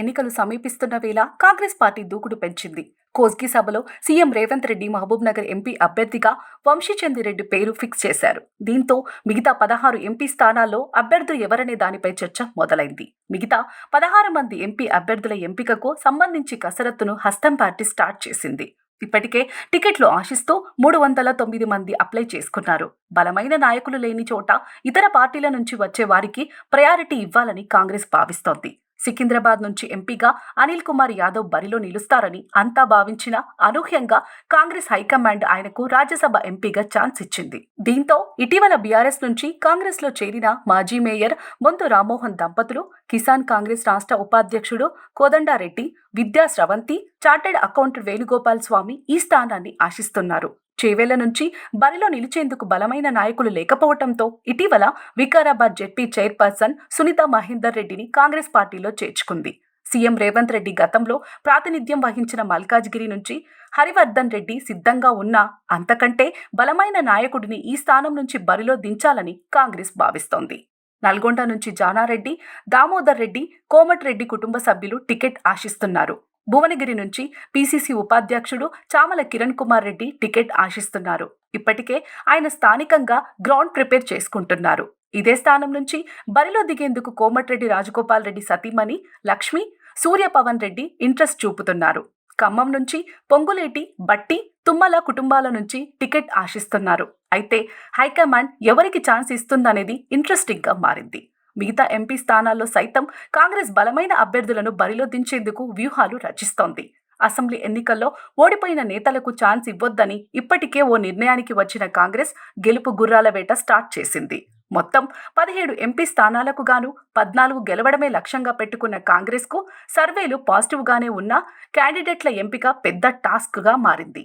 ఎన్నికలు సమీపిస్తున్న వేళ కాంగ్రెస్ పార్టీ దూకుడు పెంచింది. కోస్గి సభలో సీఎం రేవంత్ రెడ్డి మహబూబ్ నగర్ ఎంపీ అభ్యర్థిగా వంశీచందిరెడ్డి పేరు ఫిక్స్ చేశారు. దీంతో మిగతా పదహారు ఎంపీ స్థానాల్లో అభ్యర్థులు ఎవరనే దానిపై చర్చ మొదలైంది. మిగతా పదహారు మంది ఎంపీ అభ్యర్థుల ఎంపికకు సంబంధించి కసరత్తును హస్తం పార్టీ స్టార్ట్ చేసింది. ఇప్పటికే టికెట్లు ఆశిస్తూ మూడు వందల తొమ్మిది మంది అప్లై చేసుకున్నారు. బలమైన నాయకులు లేని చోట ఇతర పార్టీల నుంచి వచ్చే వారికి ప్రయారిటీ ఇవ్వాలని కాంగ్రెస్ భావిస్తోంది. సికింద్రాబాద్ నుంచి ఎంపీగా అనిల్ కుమార్ యాదవ్ బరిలో నిలుస్తారని అంతా భావించిన అనూహ్యంగా కాంగ్రెస్ హైకమాండ్ ఆయనకు రాజ్యసభ ఎంపీగా ఛాన్స్ ఇచ్చింది. దీంతో ఇటీవల బీఆర్ఎస్ నుంచి కాంగ్రెస్లో చేరిన మాజీ మేయర్ బొంతు రామ్మోహన్ దంపతులు కిసాన్ కాంగ్రెస్ రాష్ట్ర ఉపాధ్యక్షుడు కోదండారెడ్డి విద్యా స్రవంతి చార్టెడ్ అకౌంటెంట్ వేణుగోపాల్ స్వామి ఈ స్థానాన్ని ఆశిస్తున్నారు. చేవేళ్ళ నుంచి బరిలో నిలిచేందుకు బలమైన నాయకులు లేకపోవడంతో ఇటీవల వికారాబాద్ జెడ్పీ చైర్పర్సన్ సునీత మహేందర్ రెడ్డిని కాంగ్రెస్ పార్టీలో చేర్చుకుంది. సీఎం రేవంత్ రెడ్డి గతంలో ప్రాతినిధ్యం వహించిన మల్కాజ్గిరి నుంచి హరివర్ధన్ రెడ్డి సిద్ధంగా ఉన్నా అంతకంటే బలమైన నాయకుడిని ఈ స్థానం నుంచి బరిలో దించాలని కాంగ్రెస్ భావిస్తోంది. నల్గొండ నుంచి జానారెడ్డి దామోదర్ రెడ్డి కోమటిరెడ్డి కుటుంబ సభ్యులు టికెట్ ఆశిస్తున్నారు. భువనగిరి నుంచి పీసీసీ ఉపాధ్యక్షుడు చామల కిరణ్ కుమార్ రెడ్డి టికెట్ ఆశిస్తున్నారు. ఇప్పటికే ఆయన స్థానికంగా గ్రౌండ్ ప్రిపేర్ చేసుకుంటున్నారు. ఇదే స్థానం నుంచి బరిలో దిగేందుకు కోమటిరెడ్డి రాజగోపాల్ రెడ్డి సతీమణి లక్ష్మి సూర్యపవన్ రెడ్డి ఇంట్రెస్ట్ చూపుతున్నారు. ఖమ్మం నుంచి పొంగులేటి బట్టి తుమ్మల కుటుంబాల నుంచి టికెట్ ఆశిస్తున్నారు. అయితే హైకమాండ్ ఎవరికి ఛాన్స్ ఇస్తుందనేది ఇంట్రెస్టింగ్గా మారింది. మిగతా ఎంపీ స్థానాల్లో సైతం కాంగ్రెస్ బలమైన అభ్యర్థులను బరిలో దించేందుకు వ్యూహాలు రచిస్తోంది. అసెంబ్లీ ఎన్నికల్లో ఓడిపోయిన నేతలకు ఛాన్స్ ఇవ్వొద్దని ఇప్పటికే ఓ నిర్ణయానికి వచ్చిన కాంగ్రెస్ గెలుపు గుర్రాల వేట స్టార్ట్ చేసింది. మొత్తం పదిహేడు ఎంపీ స్థానాలకు గాను పద్నాలుగు గెలవడమే లక్ష్యంగా పెట్టుకున్న కాంగ్రెస్కు సర్వేలు పాజిటివ్గానే ఉన్నా క్యాండిడేట్ల ఎంపిక పెద్ద టాస్క్గా మారింది.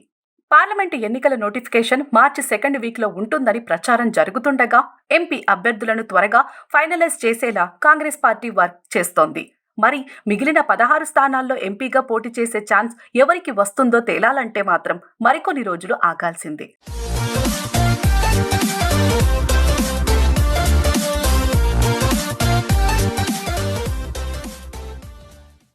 పార్లమెంటు ఎన్నికల నోటిఫికేషన్ మార్చి సెకండ్ వీక్లో ఉంటుందని ప్రచారం జరుగుతుండగా ఎంపీ అభ్యర్థులను త్వరగా ఫైనలైజ్ చేసేలా కాంగ్రెస్ పార్టీ వర్క్ చేస్తోంది. మరి మిగిలిన పదహారు స్థానాల్లో ఎంపీగా పోటీ చేసే ఛాన్స్ ఎవరికి వస్తుందో తేలాలంటే మాత్రం మరికొన్ని రోజులు ఆగాల్సిందే.